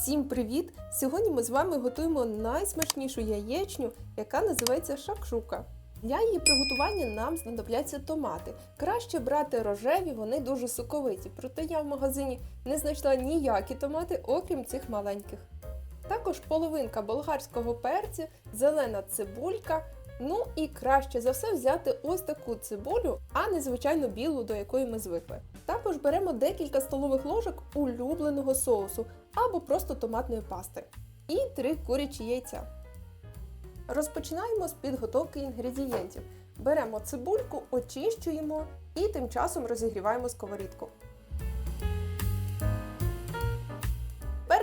Всім привіт! Сьогодні ми з вами готуємо найсмачнішу яєчню, яка називається шакшука. Для її приготування нам знадобляться томати. Краще брати рожеві, вони дуже соковиті, проте я в магазині не знайшла ніякі томати, окрім цих маленьких. Також половинка болгарського перця, зелена цибулька. Ну і краще за все взяти ось таку цибулю, а не звичайно білу, до якої ми звикли. Також беремо декілька столових ложок улюбленого соусу або просто томатної пасти. І три курячі яйця. Розпочинаємо з підготовки інгредієнтів. Беремо цибульку, очищуємо і тим часом розігріваємо сковорідку.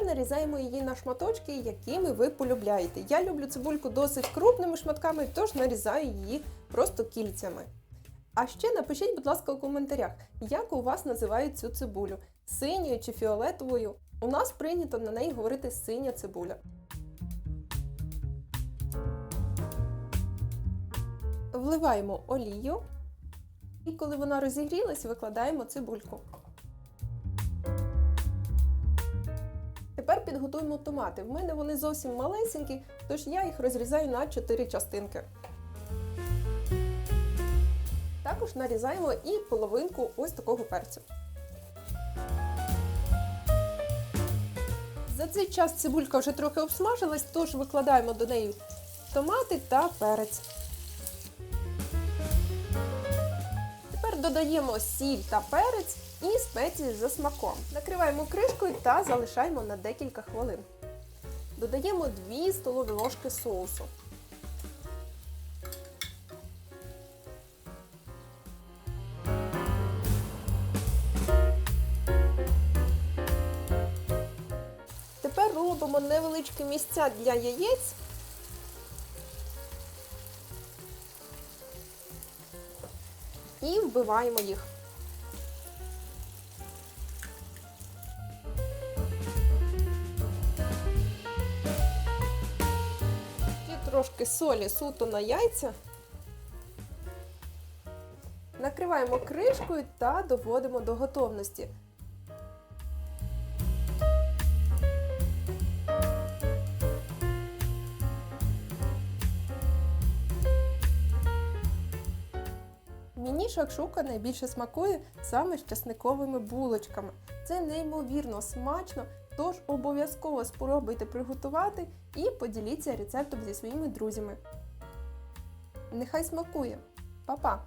Нарізаємо її на шматочки, якими ви полюбляєте. Я люблю цибульку досить крупними шматками, тож нарізаю її просто кільцями. А ще напишіть, будь ласка, у коментарях, як у вас називають цю цибулю синьою чи фіолетовою. У нас прийнято на неї говорити синя цибуля. Вливаємо олію. І коли вона розігрілась, викладаємо цибульку. Підготуємо томати. В мене вони зовсім малесенькі, тож я їх розрізаю на 4 частинки. Також нарізаємо і половинку ось такого перцю. За цей час цибулька вже трохи обсмажилась, тож викладаємо до неї томати та перець. Тепер додаємо сіль та перець і спеції за смаком. Накриваємо кришкою та залишаємо на декілька хвилин. Додаємо 2 столові ложки соусу. Тепер робимо невеличкі місця для яєць. І вбиваємо їх. Трошки солі суто на яйця. Накриваємо кришкою та доводимо до готовності. Мені шакшука найбільше смакує саме з часниковими булочками. Це неймовірно смачно, тож обов'язково спробуйте приготувати і поділіться рецептом зі своїми друзями. Нехай смакує! Па-па!